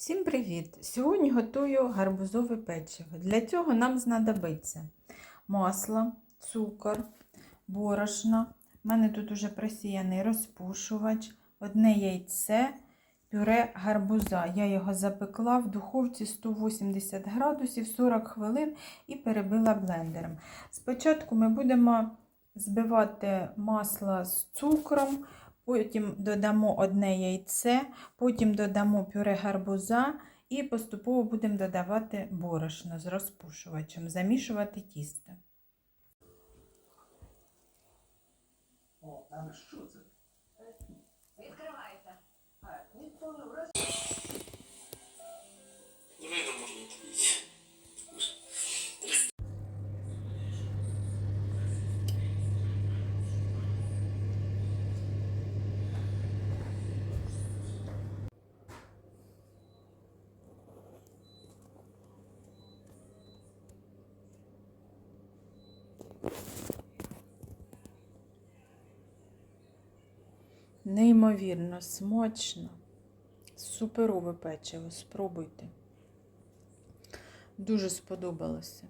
Всім привіт! Сьогодні готую гарбузове печиво. Для цього нам знадобиться масло, цукор, борошно. У мене тут уже просіяний розпушувач, одне яйце, пюре гарбуза. Я його запекла в духовці 180 градусів 40 хвилин і перебила блендером. Спочатку ми будемо збивати масло з цукром. Потім додамо одне яйце, потім додамо пюре гарбуза і поступово будемо додавати борошно з розпушувачем, замішувати тісто. О, що це? Відкривайте. Неймовірно, смачно, суперове печиво, спробуйте. Дуже сподобалося.